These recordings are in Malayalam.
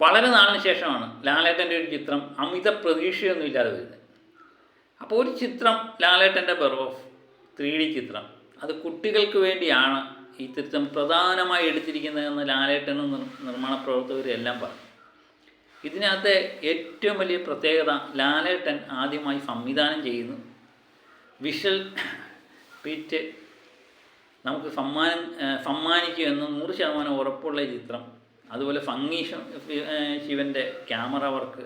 വളരെ നാളിന് ശേഷമാണ് ലാലേട്ടന്റെ ഒരു ചിത്രം അമിത പ്രതീക്ഷയൊന്നും ഇല്ലാതെ വരുന്നത്. അപ്പോൾ ഒരു ചിത്രം ലാലേട്ടന്റെ ബെറോഫ് ത്രീ ഡി ചിത്രം അത് കുട്ടികൾക്ക് വേണ്ടിയാണ് ഈ ചിത്രം പ്രധാനമായി എടുത്തിരിക്കുന്നതെന്ന് ലാലേട്ടനും നിർമ്മാണ പ്രവർത്തകരെല്ലാം പറഞ്ഞു. ഇതിനകത്തെ ഏറ്റവും വലിയ പ്രത്യേകത ലാലേട്ടൻ ആദ്യമായി സംവിധാനം ചെയ്യുന്നു. വിഷൽ പിറ്റ് നമുക്ക് സമ്മാനം സമ്മാനിക്കുമെന്ന് നൂറ് ശതമാനം ഉറപ്പുള്ള ചിത്രം അതുപോലെ ഫംഗീഷൻ ശിവന്റെ ക്യാമറ വർക്ക്.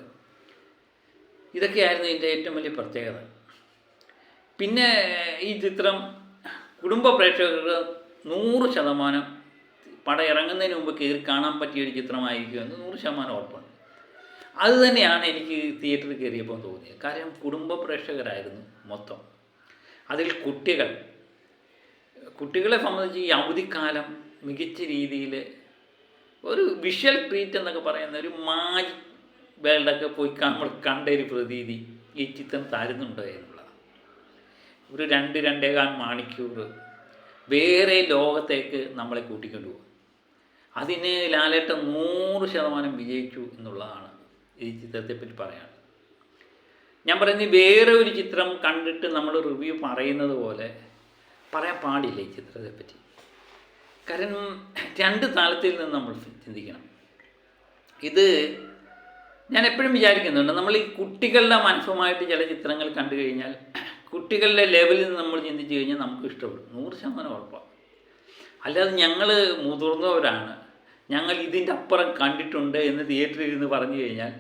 ഇതൊക്കെയായിരുന്നു ഇതിന്റെ ഏറ്റവും വലിയ പ്രത്യേകത. പിന്നെ ഈ ചിത്രം കുടുംബ പ്രേക്ഷകർക്ക് നൂറ് ശതമാനം പടം ഇറങ്ങുന്നതിന് മുമ്പ് കയറി കാണാൻ പറ്റിയ ഒരു ചിത്രമായിരിക്കുമെന്ന് നൂറ് ശതമാനം ഉറപ്പുണ്ട്. അത് തന്നെയാണ് എനിക്ക് തിയേറ്ററിൽ കയറിയപ്പോൾ തോന്നിയത്. കാര്യം കുടുംബ പ്രേക്ഷകരായിരുന്നു മൊത്തം. അതിൽ കുട്ടികൾ. കുട്ടികളെ സംബന്ധിച്ച് ഈ അവധിക്കാലം മികച്ച രീതിയിൽ ഒരു വിഷ്വൽ ട്രീറ്റ് എന്നൊക്കെ പറയുന്ന ഒരു മാജിക് വേൾഡൊക്കെ പോയി നമ്മൾ കണ്ട ഒരു പ്രതീതി ഈ ചിത്രം തരുന്നുണ്ട് എന്നുള്ളതാണ്. ഒരു രണ്ട് രണ്ടേകാൽ മണിക്കൂർ വേറെ ലോകത്തേക്ക് നമ്മളെ കൂട്ടിക്കൊണ്ടുപോകും അതിന് ലാലേട്ട നൂറ് ശതമാനം വിജയിച്ചു എന്നുള്ളതാണ് ഈ ചിത്രത്തെപ്പറ്റി പറയാൻ ഞാൻ പറയുന്നത് വേറെ ഒരു ചിത്രം കണ്ടിട്ട് നമ്മൾ റിവ്യൂ പറയുന്നത് പോലെ പറയാൻ പാടില്ല ഈ ചിത്രത്തെപ്പറ്റി കാരണം രണ്ട് താളത്തിൽ നിന്ന് നമ്മൾ ചിന്തിക്കണം. ഇത് ഞാൻ എപ്പോഴും വിചാരിക്കുന്നുണ്ട്. നമ്മൾ ഈ കുട്ടികളുടെ മനസ്സുമായിട്ട് ചില ചിത്രങ്ങൾ കണ്ടു കഴിഞ്ഞാൽ കുട്ടികളുടെ ലെവലിൽ നിന്ന് നമ്മൾ ചിന്തിച്ചു കഴിഞ്ഞാൽ നമുക്ക് ഇഷ്ടപ്പെടും. നൂറ് ശതമാനം ഉറപ്പാണ് അല്ലാതെ ഞങ്ങൾ മുതിർന്നവരാണ്. ഞങ്ങൾ ഇതിന്റെ അപ്പുറം കണ്ടിട്ടുണ്ട് എന്ന് തിയേറ്ററിൽ ഇരുന്ന് പറഞ്ഞു കഴിഞ്ഞാൽ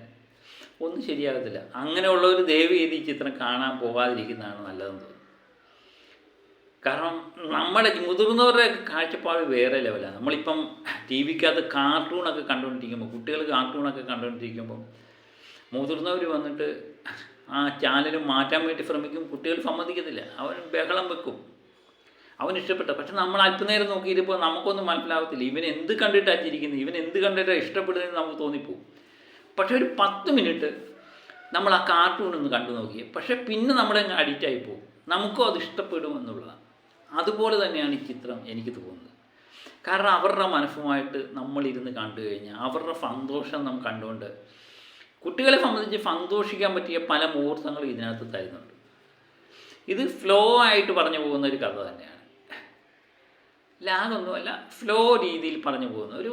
ഒന്നും ശരിയാകത്തില്ല. അങ്ങനെയുള്ളവർ ദയവ് ചെയ്ത് ഈ ചിത്രം കാണാൻ പോകാതിരിക്കുന്നതാണ് നല്ലതെന്ന് തോന്നുന്നു. കാരണം നമ്മുടെ മുതിർന്നവരുടെ കാഴ്ചപ്പാട് വേറെ ലെവലാണ് നമ്മളിപ്പം ടി വിക്കകത്ത് കാർട്ടൂണൊക്കെ കണ്ടുകൊണ്ടിരിക്കുമ്പോൾ കുട്ടികൾ കാർട്ടൂണൊക്കെ കണ്ടുകൊണ്ടിരിക്കുമ്പോൾ മുതിർന്നവർ വന്നിട്ട് ആ ചാനൽ മാറ്റാൻ വേണ്ടി ശ്രമിക്കും കുട്ടികൾ സമ്മതിക്കത്തില്ല. അവൻ ബഹളം വെക്കും. അവൻ ഇഷ്ടപ്പെട്ട പക്ഷെ നമ്മൾ അല്പനേരം നോക്കിയിരുപ്പോൾ നമുക്കൊന്നും മനസ്സിലാവത്തില്ല. ഇവൻ എന്ത് കണ്ടിട്ടാണ് ചിരിക്കുന്നത് ഇവൻ എന്ത് കണ്ടിട്ടാണ് ഇഷ്ടപ്പെടുന്നതെന്ന് നമുക്ക് തോന്നിപ്പോവും. പക്ഷെ ഒരു പത്ത് മിനിറ്റ് നമ്മൾ ആ കാർട്ടൂൺ ഒന്ന് കണ്ടു നോക്കി പക്ഷെ പിന്നെ നമ്മളെ അഡിക്റ്റായി പോകും നമുക്കും അത് ഇഷ്ടപ്പെടും എന്നുള്ളതാണ്. അതുപോലെ തന്നെയാണ് ഈ ചിത്രം എനിക്ക് തോന്നുന്നത്. കാരണം അവരുടെ മനസ്സുമായിട്ട് നമ്മളിരുന്ന് കണ്ടു കഴിഞ്ഞാൽ അവരുടെ സന്തോഷം നാം കണ്ടുകൊണ്ട് കുട്ടികളെ സംബന്ധിച്ച് സന്തോഷിക്കാൻ പറ്റിയ പല മുഹൂർത്തങ്ങളും ഇതിനകത്ത് തരുന്നുണ്ട്. ഇത് ഫ്ലോ ആയിട്ട് പറഞ്ഞു പോകുന്ന ഒരു കഥ തന്നെയാണ്. ലാഗൊന്നുമല്ല ഫ്ലോ രീതിയിൽ പറഞ്ഞു പോകുന്ന ഒരു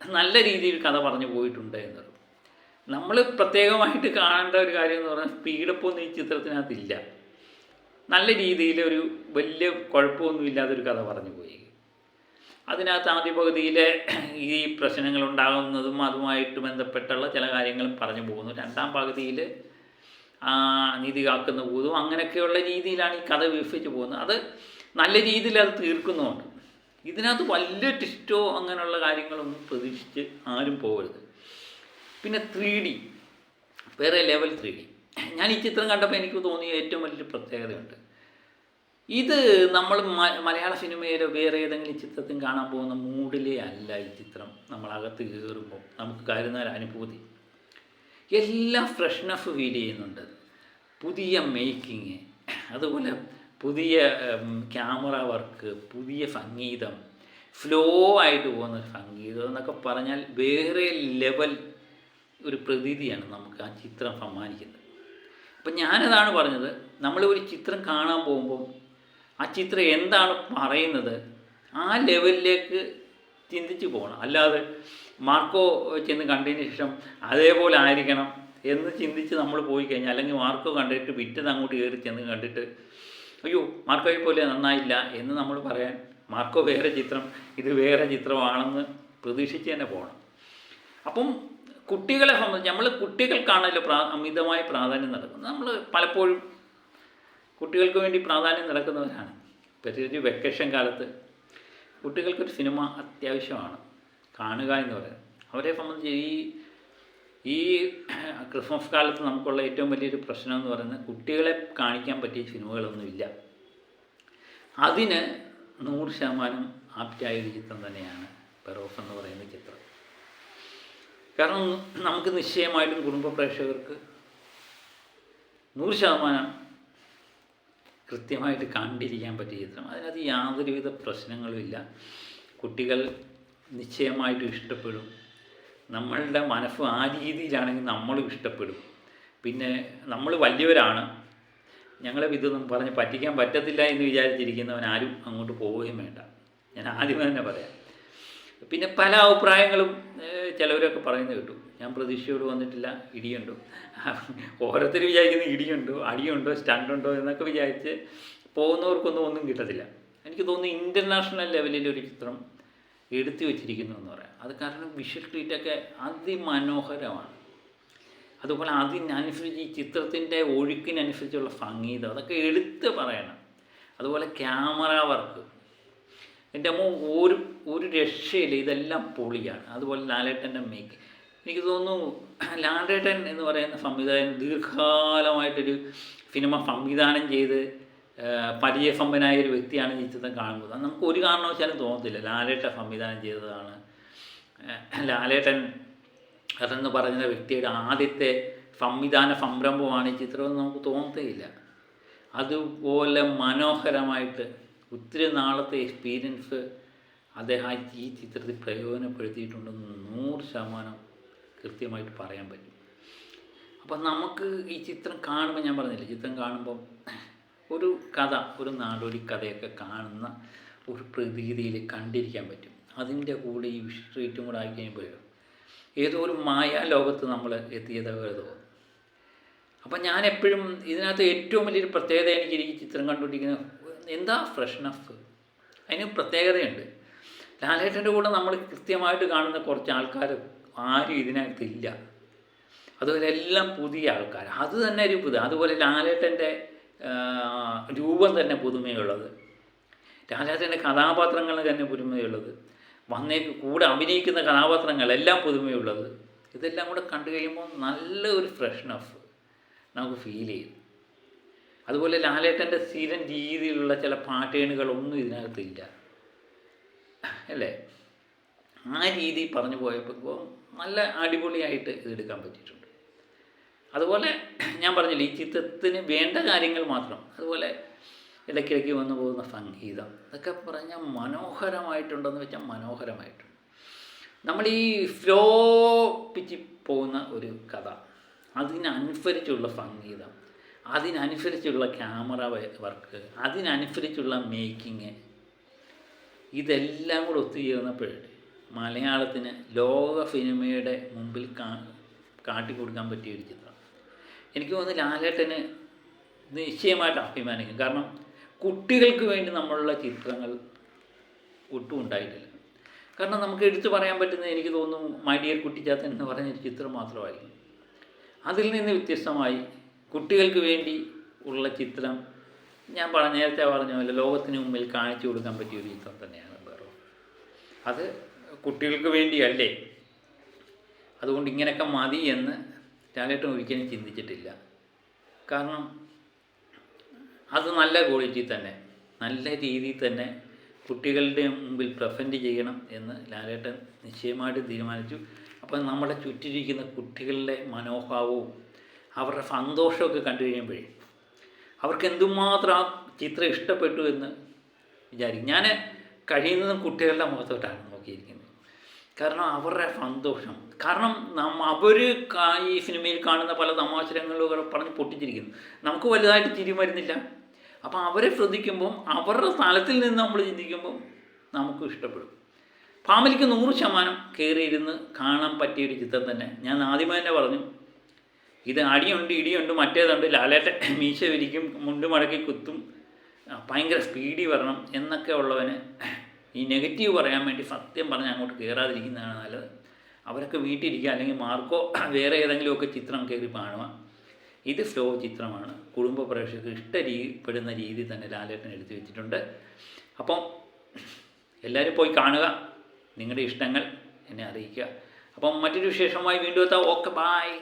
നല്ല രീതിയിൽ കഥ പറഞ്ഞു പോയിട്ടുണ്ട് എന്നുള്ളത് നമ്മൾ പ്രത്യേകമായിട്ട് കാണേണ്ട ഒരു കാര്യം എന്ന് പറഞ്ഞാൽ സ്പീഡപ്പൊന്നും ഈ ചിത്രത്തിനകത്തില്ല നല്ല രീതിയിൽ ഒരു വലിയ കുഴപ്പമൊന്നുമില്ലാതെ ഒരു കഥ പറഞ്ഞു പോയി. അതിനകത്ത് ആദ്യ പകുതിയിലെ ഈ പ്രശ്നങ്ങൾ ഉണ്ടാകുന്നതും അതുമായിട്ട് ബന്ധപ്പെട്ടുള്ള ചില കാര്യങ്ങളും പറഞ്ഞു പോകുന്നു. രണ്ടാം പകുതിയിൽ നീതി കാക്കുന്ന പോകുന്നു അങ്ങനെയൊക്കെയുള്ള രീതിയിലാണ് ഈ കഥ വിഭജിച്ച് പോകുന്നത്. അത് നല്ല രീതിയിൽ അത് തീർക്കുന്നുമുണ്ട്. ഇതിനകത്ത് വലിയ ടിസ്റ്റോ അങ്ങനെയുള്ള കാര്യങ്ങളൊന്നും പ്രതീക്ഷിച്ച് ആരും പോകരുത്. പിന്നെ ത്രീ ഡി വേറെ ലെവൽ ത്രീ ഡി ഞാൻ ഈ ചിത്രം കണ്ടപ്പോൾ എനിക്ക് തോന്നിയ ഏറ്റവും വലിയൊരു പ്രത്യേകതയുണ്ട്. ഇത് നമ്മൾ മലയാള സിനിമയിലോ വേറെ ഏതെങ്കിലും ചിത്രത്തിൽ കാണാൻ പോകുന്ന മൂഡിലേ അല്ല ഈ ചിത്രം. നമ്മൾ അകത്ത് കയറുമ്പോൾ നമുക്ക് കരുന്ന ഒരു അനുഭൂതി. എല്ലാം ഫ്രഷ്നഫ് ഫീൽ ചെയ്യുന്നുണ്ട്. പുതിയ മേക്കിങ് അതുപോലെ പുതിയ ക്യാമറ വർക്ക് പുതിയ സംഗീതം ഫ്ലോ ആയിട്ട് പോകുന്ന സംഗീതം എന്നൊക്കെ പറഞ്ഞാൽ വേറെ ലെവൽ ഒരു പ്രതീതിയാണ് നമുക്ക് ആ ചിത്രം സമ്മാനിക്കുന്നത്. അപ്പം ഞാനതാണ് പറഞ്ഞത് നമ്മൾ ഒരു ചിത്രം കാണാൻ പോകുമ്പോൾ ആ ചിത്രം എന്താണ് പറയുന്നത് ആ ലെവലിലേക്ക് ചിന്തിച്ച് പോകണം. അല്ലാതെ മാർക്കോ ചെന്ന് കണ്ടതിന് ശേഷം അതേപോലെ ആയിരിക്കണം എന്ന് ചിന്തിച്ച് നമ്മൾ പോയി കഴിഞ്ഞാൽ അല്ലെങ്കിൽ മാർക്കോ കണ്ടിട്ട് വിറ്റത് അങ്ങോട്ട് കയറി ചെന്ന് കണ്ടിട്ട് അയ്യോ മാർക്കോയെ പോലെ നന്നായില്ല എന്ന് നമ്മൾ പറയാൻ മാർക്കോ വേറെ ചിത്രം ഇത് വേറെ ചിത്രമാണെന്ന് പ്രതീക്ഷിച്ച് തന്നെ പോകണം. അപ്പം കുട്ടികളെ സംബന്ധിച്ച് നമ്മൾ കുട്ടികൾക്കാണല്ലോ പ്രാ അമിതമായ പ്രാധാന്യം നടക്കുന്നത് നമ്മൾ പലപ്പോഴും കുട്ടികൾക്ക് വേണ്ടി പ്രാധാന്യം നടക്കുന്നവരാണ് പ്രത്യേകിച്ച് വെക്കേഷൻ കാലത്ത് കുട്ടികൾക്കൊരു സിനിമ അത്യാവശ്യമാണ്. കാണുക എന്ന് പറയുന്നത്. അവരെ സംബന്ധിച്ച് ഈ ഈ ക്രിസ്മസ് കാലത്ത് നമുക്കുള്ള ഏറ്റവും വലിയൊരു പ്രശ്നം എന്ന് പറയുന്നത് കുട്ടികളെ കാണിക്കാൻ പറ്റിയ സിനിമകളൊന്നുമില്ല അതിന് നൂറ് ശതമാനം ആപ്റ്റായ ഒരു ചിത്രം തന്നെയാണ് പെറോഫ് എന്ന് പറയുന്ന ചിത്രം. കാരണം നമുക്ക് നിശ്ചയമായിട്ടും കുടുംബ പ്രേക്ഷകർക്ക് നൂറ് ശതമാനം കൃത്യമായിട്ട് കണ്ടിരിക്കാൻ പറ്റിയ ചിത്രം. അതിനകത്ത് യാതൊരുവിധ പ്രശ്നങ്ങളുമില്ല കുട്ടികൾ നിശ്ചയമായിട്ടും ഇഷ്ടപ്പെടും. നമ്മളുടെ മനസ്സ് ആ രീതിയിലാണെങ്കിൽ നമ്മളും ഇഷ്ടപ്പെടും. പിന്നെ നമ്മൾ വലിയവരാണ്. ഞങ്ങളെ ഇതൊന്നും പറഞ്ഞ് പറ്റിക്കാൻ പറ്റത്തില്ല എന്ന് വിചാരിച്ചിരിക്കുന്നവൻ ആരും അങ്ങോട്ട് പോവുകയും വേണ്ട. ഞാൻ ആദ്യമേ തന്നെ പറയാം. പിന്നെ പല അഭിപ്രായങ്ങളും ചിലവരൊക്കെ പറയുന്നത് കേട്ടു. ഞാൻ പ്രതീക്ഷയോട് വന്നിട്ടില്ല ഇടിയുണ്ടോ? ഓരോരുത്തർ വിചാരിക്കുന്നത് ഇടിയുണ്ടോ അടിയുണ്ടോ സ്റ്റണ്ടുണ്ടോ എന്നൊക്കെ വിചാരിച്ച് പോകുന്നവർക്കൊന്നും ഒന്നും കിട്ടത്തില്ല. എനിക്ക് തോന്നുന്നു ഇന്റർനാഷണൽ ലെവലിൽ ഒരു ചിത്രം എടുത്തു വെച്ചിരിക്കുന്നു എന്ന് പറയാം. അത് കാരണം വിഷ്വൽ ട്രീറ്റൊക്കെ അതിമനോഹരമാണ്. അതുപോലെ അതിനനുസരിച്ച് ഈ ചിത്രത്തിന്റെ ഒഴുക്കിനനുസരിച്ചുള്ള സംഗീതം അതൊക്കെ എടുത്ത് പറയണം. അതുപോലെ ക്യാമറ വർക്ക് എന്റെ അമ്മ ഒരു ഒരു രക്ഷയില്ല. ഇതെല്ലാം പൊളിയാണ്. അതുപോലെ ലാലേട്ടന്റെ മേക്ക് എനിക്ക് തോന്നുന്നു ലാലേട്ടൻ എന്ന് പറയുന്ന സംവിധായകൻ ദീർഘകാലമായിട്ടൊരു സിനിമ സംവിധാനം ചെയ്ത് പരിചയസമ്പനായ ഒരു വ്യക്തിയാണ് ഈ ചിത്രം കാണുന്നത്. നമുക്ക് ഒരു കാരണവശാലും തോന്നത്തില്ല. ലാലേട്ടൻ സംവിധാനം ചെയ്തതാണ്. ലാലേട്ടൻ അതെന്ന് പറയുന്ന വ്യക്തിയുടെ ആദ്യത്തെ സംവിധാന സംരംഭമാണ് ഈ ചിത്രമെന്ന് നമുക്ക് തോന്നത്തേയില്ല. അതുപോലെ മനോഹരമായിട്ട് ഒത്തിരി നാളത്തെ എക്സ്പീരിയൻസ് അദ്ദേഹം ഈ ചിത്രത്തിൽ പ്രയോജനപ്പെടുത്തിയിട്ടുണ്ടെന്ന് നൂറ് ശതമാനം കൃത്യമായിട്ട് പറയാൻ പറ്റും. അപ്പം നമുക്ക് ഈ ചിത്രം കാണുമ്പോൾ ഞാൻ പറഞ്ഞില്ല ചിത്രം കാണുമ്പോൾ ഒരു കഥ ഒരു നാടോടി കഥയൊക്കെ കാണുന്ന ഒരു പ്രതീതിയിൽ കണ്ടിരിക്കാൻ പറ്റും. അതിന്റെ കൂടെ ഈ സ്ട്രീറ്റും കൂടെ ആയി കഴിയുമ്പോൾ ഏതോ ഒരു മായാലോകത്ത് നമ്മൾ എത്തിയത് തോന്നും. അപ്പം ഞാൻ എപ്പോഴും ഇതിനകത്ത് ഏറ്റവും വലിയൊരു പ്രത്യേകത എനിക്ക് ഈ ചിത്രം കണ്ടുപിടിക്കുന്നത് എന്താ ഫ്രഷ്നസ് അതിന് പ്രത്യേകതയുണ്ട്. ലാലേട്ടന്റെ കൂടെ നമ്മൾ കൃത്യമായിട്ട് കാണുന്ന കുറച്ച് ആൾക്കാർ ആരും ഇതിനകത്തില്ല അതുപോലെ എല്ലാം പുതിയ ആൾക്കാർ. അത് തന്നെ ഒരു പുതിയ അതുപോലെ ലാലേട്ടന്റെ രൂപം തന്നെ പുതുമയുള്ളത്. ലാലേട്ടന്റെ കഥാപാത്രങ്ങൾ തന്നെ പുതുമയുള്ളത്. വന്നേക്ക് കൂടെ അഭിനയിക്കുന്ന കഥാപാത്രങ്ങളെല്ലാം പുതുമയുള്ളത്. ഇതെല്ലാം കൂടെ കണ്ടു കഴിയുമ്പോൾ നല്ല ഒരു നമുക്ക് ഫീൽ ചെയ്യും. അതുപോലെ ലാലേട്ടന്റെ സ്ഥിരം രീതിയിലുള്ള ചില പാറ്റേണുകളൊന്നും ഇതിനകത്തില്ല. അല്ലേ? ആ രീതി പറഞ്ഞു പോയപ്പോൾ നല്ല അടിപൊളിയായിട്ട് ഇതെടുക്കാൻ പറ്റിയിട്ടുണ്ട്. അതുപോലെ ഞാൻ പറഞ്ഞില്ല ഈ ചിത്രത്തിന് വേണ്ട കാര്യങ്ങൾ മാത്രം. അതുപോലെ ഇടയ്ക്കിടയ്ക്ക് വന്നു പോകുന്ന സംഗീതം ഇതൊക്കെ പറഞ്ഞാൽ മനോഹരമായിട്ടുണ്ടെന്ന് വെച്ചാൽ മനോഹരമായിട്ടുണ്ട്. നമ്മൾ ഈ ഫ്ലോ പിച്ച് പോകുന്ന ഒരു കഥ അതിനനുസരിച്ചുള്ള സംഗീതം അതിനനുസരിച്ചുള്ള ക്യാമറ വർക്ക് അതിനനുസരിച്ചുള്ള മേക്കിങ്. ഇതെല്ലാം കൂടെ ഒത്തുചേർന്നപ്പോഴേ മലയാളത്തിന് ലോക സിനിമയുടെ മുമ്പിൽ കാ കാട്ടിക്കൊടുക്കാൻ പറ്റിയ ഒരു ചിത്രം. എനിക്ക് തോന്നുന്നു ലാലേട്ടന് നിശ്ചയമായിട്ട് അഭിമാനിക്കും. കാരണം കുട്ടികൾക്ക് വേണ്ടി നമ്മളുള്ള ചിത്രങ്ങൾ ഒട്ടും ഉണ്ടായിട്ടില്ല. കാരണം നമുക്ക് എടുത്തു പറയാൻ പറ്റുന്ന എനിക്ക് തോന്നുന്നു മൈഡിയർ കുട്ടിച്ചാത്തൻ എന്ന് പറഞ്ഞൊരു ചിത്രം മാത്രമായിരിക്കും. അതിൽ നിന്ന് വ്യത്യസ്തമായി കുട്ടികൾക്ക് വേണ്ടി ഉള്ള ചിത്രം ഞാൻ പറഞ്ഞ നേരത്തെ പറഞ്ഞ പോലെ ലോകത്തിന് മുമ്പിൽ കാണിച്ചു കൊടുക്കാൻ പറ്റിയ ഒരു ചിത്രം തന്നെയാണ് വേറെ അത് കുട്ടികൾക്ക് വേണ്ടിയല്ലേ? അതുകൊണ്ട് ഇങ്ങനെയൊക്കെ മതി എന്ന് ലാലേട്ടൻ ഒരിക്കലും ചിന്തിച്ചിട്ടില്ല. കാരണം അത് നല്ല ക്വാളിറ്റി തന്നെ നല്ല രീതിയിൽ തന്നെ കുട്ടികളുടെ മുമ്പിൽ പ്രസന്റ് ചെയ്യണം എന്ന് ലാലേട്ടൻ നിശ്ചയമായിട്ട് തീരുമാനിച്ചു. അപ്പോൾ നമ്മുടെ ചുറ്റിരിക്കുന്ന കുട്ടികളുടെ മനോഭാവവും അവരുടെ സന്തോഷമൊക്കെ കണ്ടു കഴിയുമ്പോഴേ അവർക്ക് എന്തുമാത്രം ആ ചിത്രം ഇഷ്ടപ്പെട്ടു എന്ന് വിചാരിക്കും. ഞാൻ കഴിയുന്നതും കുട്ടികളുടെ മുഖത്തോട്ടാണ് നോക്കിയിരിക്കുന്നത്. കാരണം അവരുടെ സന്തോഷം. കാരണം നമ്മ അവർ ഈ സിനിമയിൽ കാണുന്ന പല തമാശരങ്ങളിലൊക്കെ പറഞ്ഞ് പൊട്ടിച്ചിരിക്കുന്നു. നമുക്ക് വലുതായിട്ട് തിരിമരുന്നില്ല. അപ്പം അവരെ ശ്രദ്ധിക്കുമ്പം അവരുടെ സ്ഥലത്തിൽ നിന്ന് നമ്മൾ ചിന്തിക്കുമ്പം നമുക്കും ഇഷ്ടപ്പെടും. ഫാമിലിക്ക് നൂറ് ശതമാനം കയറിയിരുന്ന് കാണാൻ പറ്റിയൊരു ചിത്രം തന്നെ ഞാൻ ആദ്യമേ തന്നെ പറഞ്ഞു. ഇത് അടിയുണ്ട് ഇടിയുണ്ട് മറ്റേതുണ്ട്. ലാലേട്ട മീശ വിരിക്കും മുണ്ട് മടക്കി കുത്തും. ഭയങ്കര സ്പീഡിൽ വരണം എന്നൊക്കെ ഉള്ളവന് ഈ നെഗറ്റീവ് പറയാൻ വേണ്ടി സത്യം പറഞ്ഞ് അങ്ങോട്ട് കയറാതിരിക്കുന്നതാണ് നല്ലത്. അവരൊക്കെ വീട്ടിലിരിക്കുക അല്ലെങ്കിൽ മാർക്കോ വേറെ ഏതെങ്കിലുമൊക്കെ ചിത്രം കയറി കാണുക. ഇത് സ്ലോ ചിത്രമാണ്. കുടുംബ പ്രേക്ഷകർക്ക് ഇഷ്ടപ്പെടുന്ന രീതി തന്നെ ലാലേട്ടൻ എടുത്തു വെച്ചിട്ടുണ്ട്. അപ്പം എല്ലാവരും പോയി കാണുക. നിങ്ങളുടെ ഇഷ്ടങ്ങൾ എന്നെ അറിയിക്കുക. അപ്പം മറ്റൊരു വിശേഷമായി വീണ്ടും എത്താം. Okay bye